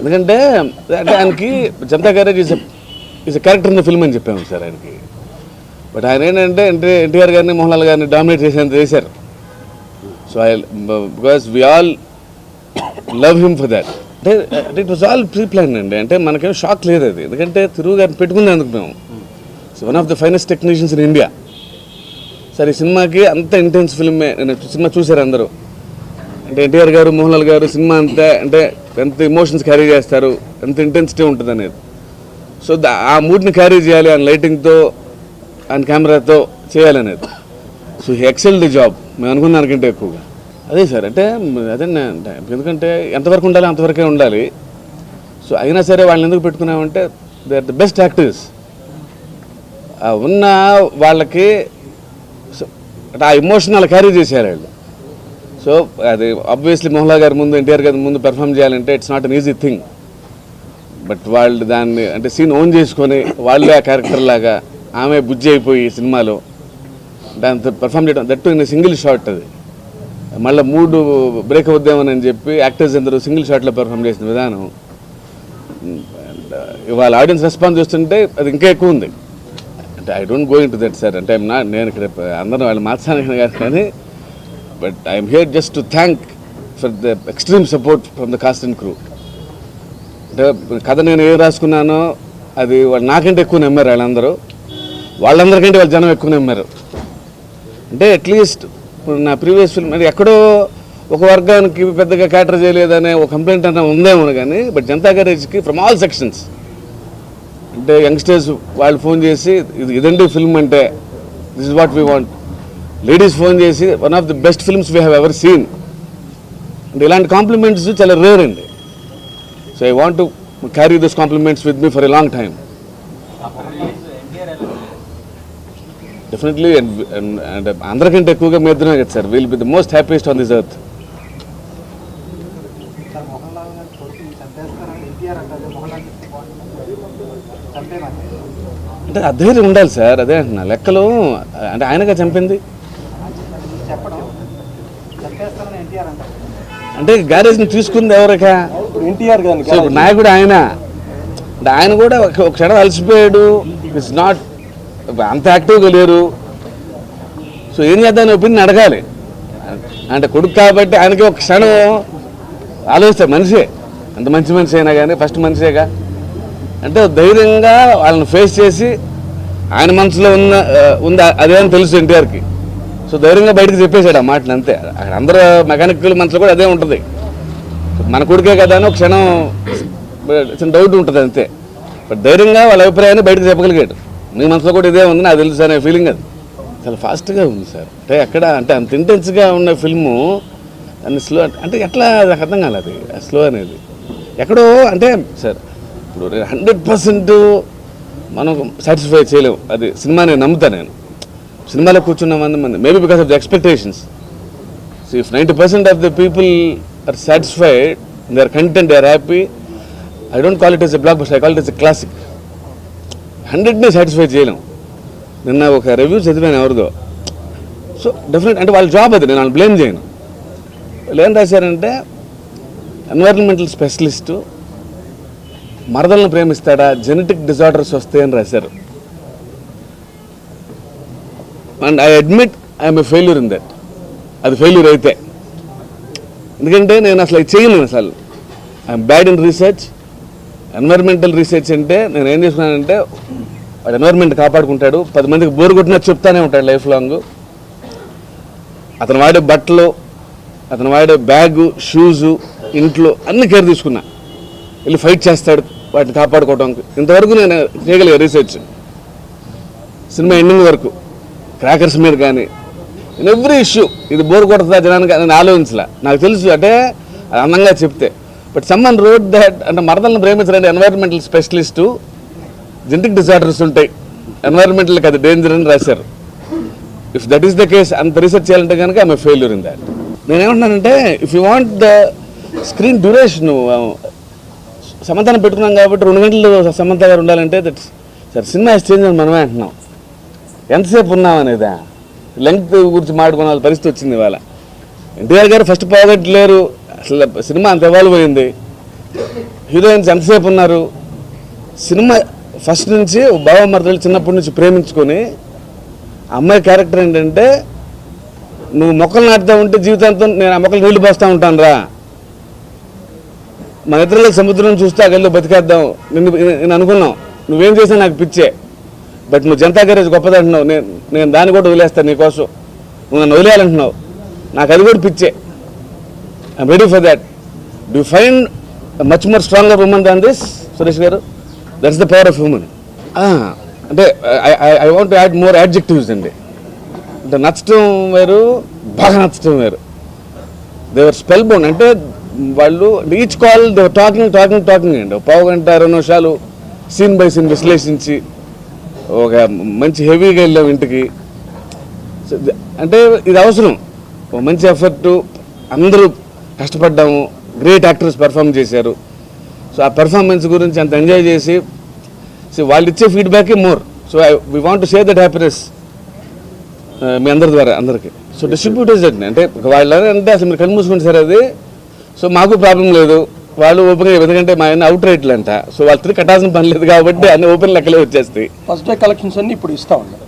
ఎందుకంటే అంటే ఆయనకి Janatha garage is is character in the film అని చెప్పాము సార్ ఆయనకి. బట్ ఆయన ఏంటంటే అంటే ఎన్టీఆర్ గారిని మోహన్ లాల్ గారిని డామినేట్ చేసేంత చేశారు. So I because we all love him for that అంటే it was all pre plan అండి. అంటే మనకేం షాక్ లేదు అది. ఎందుకంటే తిరుగు గారిని అందుకు మేము. So one of the finest technicians in India సరే ఈ సినిమాకి అంత ఇంటెన్స్ ఫిల్మే సినిమా చూశారు అందరూ. అంటే ఎన్టీఆర్ గారు మోహన్లాల్ గారు సినిమా అంతే అంటే ఎంత ఇమోషన్స్ క్యారీ చేస్తారు ఎంత ఇంటెన్సిటీ ఉంటుంది అనేది సో దా- ఆ మూడ్ని క్యారీ చేయాలి ఆయన లైటింగ్తో ఆయన కెమెరాతో చేయాలనేది. So he excel the job మేము అనుకున్న దానికంటే ఎక్కువగా. అదే సార్ అంటే అదే అంటే ఎందుకంటే ఎంతవరకు ఉండాలి అంతవరకే ఉండాలి. సో అయినా సరే వాళ్ళని ఎందుకు పెట్టుకున్నామంటే they are the best actors ఉన్న వాళ్ళకి అంటే ఆ ఇమోషన్ అలా క్యారీ చేశారు వాళ్ళు. సో అది ఆబ్వియస్లీ మోహన్లాల్ గారి ముందు ఎన్టీఆర్ గారి ముందు పెర్ఫామ్ చేయాలంటే it's not an easy thing but వాళ్ళు దాన్ని అంటే సీన్ ఓన్ చేసుకొని వాళ్ళే ఆ క్యారెక్టర్ లాగా ఆమె బుజ్జి అయిపోయి సినిమాలో దాంతో పెర్ఫామ్ చేయడం దట్టు ఇన్ సింగిల్ షాట్ అది. మళ్ళీ మూడు బ్రేక్ అవుద్దామని చెప్పి యాక్టర్స్ అందరూ సింగిల్ షాట్లో పెర్ఫామ్ చేసిన విధానం. Uh, ఇవాళ ఆడియన్స్ రెస్పాన్స్ చూస్తుంటే అది ఇంకా ఎక్కువ ఉంది. అంటే I don't going to that sir అంటే నా నేను ఇక్కడ అందరం వాళ్ళు మార్చాను కానీ but I'm here just to thank for the extreme support from the cast and crew అంటే కథ నేను ఏం రాసుకున్నానో అది వాళ్ళు నాకంటే ఎక్కువ నమ్మారు వాళ్ళందరూ. వాళ్ళందరికంటే వాళ్ళ జనం ఎక్కువ నమ్మారు. అంటే అట్లీస్ట్ ఇప్పుడు నా ప్రీవియస్ ఫిల్మ్ అది ఎక్కడో ఒక వర్గానికి పెద్దగా క్యాటర్ చేయలేదనే ఒక కంప్లైంట్ అన్న ఉందేమో కానీ బట్ జనతా గ్యారేజ్కి ఫ్రమ్ ఆల్ సెక్షన్స్ అంటే యంగ్స్టర్స్ వాళ్ళు ఫోన్ చేసి ఇది ఇదండి ఫిల్మ్ అంటే this is what we want ladies phone చేసి one of the best films we have ever seen అంటే ఇలాంటి కాంప్లిమెంట్స్ చాలా రేర్ అండి. So I want to carry this compliments with me for a long time definitely and అందరికంటే ఎక్కువగా మీ ఇద్దరమే కదా sir will be the most happiest on this earth అంటే ఆ ధైర్యం ఉండాలి సార్ అదే అంటున్నా. లెక్కలు అంటే ఆయనగా చంపింది. చెప్పడం. చంపేస్తారని ఎన్టీఆర్ అంటారు అంటే గ్యారేజ్ని తీసుకుంది ఎవరికా? ఇప్పుడు ఎన్టీఆర్ గారిని సో ఇప్పుడు నాయకుడు ఆయన. అంటే ఆయన కూడా ఒక ఒక క్షణం అలసిపోయాడు. ఇట్స్ నాట్ అంత యాక్టివ్గా లేరు. సో ఏం చేద్దాం ఒపీనియన్ అడగాలి. అంటే కొడుకు కాబట్టి ఆయనకి ఒక క్షణం ఆలోచిస్తాడు మనిషే. అంత మంచి మనిషి అయినా కానీ ఫస్ట్ మనిషేగా. అంటే ధైర్యంగా వాళ్ళని ఫేస్ చేసి ఆయన మనసులో ఉన్న ఉంది? అదే అని తెలుసు ఎన్టీఆర్కి. సో ధైర్యంగా బయటకు చెప్పేశాడు ఆ మాటలు అంతే. అక్కడ అందరూ మెకానికల్ మనసులో కూడా అదే ఉంటుంది. మన కొడుకే కదా అని ఒక క్షణం చిన్న డౌట్ ఉంటుంది అంతే. బట్ ధైర్యంగా వాళ్ళ అభిప్రాయాన్ని బయటకు చెప్పగలిగాడు. మీ మనసులో కూడా ఇదే ఉంది నాకు తెలుసు అనే ఫీలింగ్ అది. చాలా ఫాస్ట్గా ఉంది సార్. అంటే ఎక్కడ అంటే అంత ఇంటెన్స్గా ఉన్న ఫిల్ము దాన్ని స్లో అంటే ఎట్లా నాకు అర్థం కాలేదు స్లో అనేది. ఎక్కడో అంటే సార్ ఇప్పుడు హండ్రెడ్ పర్సెంట్ మనం సాటిస్ఫై చేయలేము అది సినిమా నేను నమ్ముతాను నేను. సినిమాలో కూర్చున్న మంది మంది. Maybe because of the expectations So if 90% of the people are satisfied, or content content, or happy I don't call it as a block blockbuster, I call it as a classic హండ్రెడ్ని satisfy చేయలేం. నిన్న ఒక review చదివాను ఎవరిదో. So definite అంటే వాళ్ళ job అది నేను వాళ్ళు బ్లేమ్ చేయను. వాళ్ళు ఏం రాశారంటే ఎన్వైరన్మెంటల్ స్పెషలిస్టు మరదలను ప్రేమిస్తాడా జెనెటిక్ డిజార్డర్స్ వస్తాయని రాశారు. And I admit I'm a failure in that అది ఫెయిల్యూర్ అయితే. ఎందుకంటే నేను అసలు అది చేయలేను అసలు. I'm bad in research environmental research అంటే నేను ఏం చేసుకున్నానంటే వాడు ఎన్వైర్మెంట్ కాపాడుకుంటాడు. పది మందికి బోర్ కొట్టినా చెప్తానే ఉంటాడు లైఫ్ లాంగ్ అతను వాడే బట్టలు అతను వాడే బ్యాగు షూజు ఇంట్లో అన్ని కేర్ తీసుకున్నా. వెళ్ళి ఫైట్ చేస్తాడు వాటిని కాపాడుకోవడానికి. ఇంతవరకు నేను చేయగలిగా రీసెర్చ్ సినిమా ఎండింగ్ వరకు. క్రాకర్స్ మీద కానీ ఇన్ ఎవ్రీ ఇష్యూ ఇది బోర్ కొడుతుందా జనానికి నేను ఆలోచించలే. నాకు తెలుసు అంటే అందంగా చెప్తే. బట్ సమ్మన్ రోడ్ దట్ అంటే మరదలను ప్రేమించడానికి ఎన్వైరన్మెంటల్ స్పెషలిస్టు జెనటిక్ డిజార్డర్స్ ఉంటాయి. ఎన్వైరన్మెంటల్కి అది డేంజర్ అని రాశారు. If that is the case అంత రీసెర్చ్ చేయాలంటే కనుక ఆమె ఫెయిల్యూర్ ఇన్ దాట్ నేనేమంటున్నానంటే if you want the screen duration సమంతాన్ని పెట్టుకున్నాం కాబట్టి రెండు గంటలు సమంత గారు ఉండాలంటే దట్స్ సార్ సినిమా చేంజ్ అని మనమే అంటున్నాం. ఎంతసేపు ఉన్నామనేదా లెంగ్త్ గురించి మాట్లాడుకున్న పరిస్థితి వచ్చింది ఇవాళ. ఎన్టీఆర్ గారు ఫస్ట్ ప్రాజెక్ట్ లేరు. అసలు సినిమా అంత ఇవాల్వ్ అయింది. హీరోయిన్స్ ఎంతసేపు ఉన్నారు? సినిమా ఫస్ట్ నుంచి బావ చిన్నప్పటి నుంచి ప్రేమించుకొని అమ్మాయి క్యారెక్టర్ ఏంటంటే నువ్వు మొక్కలు నాటుతా ఉంటే జీవితాంతం నేను ఆ మొక్కలు నీళ్ళు పోస్తూ ఉంటాను రా. మన ఇతరుల సముద్రం చూస్తే అక్కడ బతికేద్దాం. నిన్ను నేను అనుకున్నాం. నువ్వేం చేసినా నాకు పిచ్చే. బట్ నువ్వు జనతా గ్యారేజ్ గొప్పదంటున్నావు. నేను నేను దాన్ని కూడా వదిలేస్తాను నీకోసం. నువ్వు నన్ను వదిలేయాలంటున్నావు. నాకు అది కూడా పిచ్చే. I'm ready for that do find much more stronger women than this Suresh garu? That's the power of human అంటే I want add more adjectives అండి అంటే నచ్చటం వేరు బాగా నచ్చటం వేరు. దేవర్ స్పెల్ బౌండ్ అంటే వాళ్ళు each call they were talking talking talking అండి పావు గంట రెండు నిమిషాలు సీన్ బై సీన్ విశ్లేషించి ఒక మంచి హెవీగా వెళ్ళాం ఇంటికి. అంటే ఇది అవసరం. ఒక మంచి ఎఫర్ట్ అందరూ కష్టపడ్డాము గ్రేట్ యాక్టర్స్ పెర్ఫామ్ చేశారు. సో ఆ పెర్ఫార్మెన్స్ గురించి అంత ఎంజాయ్ చేసి సో వాళ్ళు ఇచ్చే ఫీడ్బ్యాకే more. So I we want to share that happiness మీ అందరి ద్వారా అందరికీ. సో డిస్ట్రిబ్యూటర్స్ అండి అంటే వాళ్ళు అంటే అసలు మీరు కళ్ళు మూసుకుంటే సరే అది. సో మాకు ప్రాబ్లం లేదు. వాళ్ళు ఓపెన్ ఎందుకంటే మా ఆయన అవుట్ రేట్లు అంట సో వాళ్ళు తిరిగి కట్టాల్సిన పని లేదు కాబట్టి అన్ని ఓపెన్ లెక్కలే వచ్చేస్తాయి. ఫస్ట్ డే కలెక్షన్స్ అన్ని ఇప్పుడు ఇస్తా ఉన్నారు.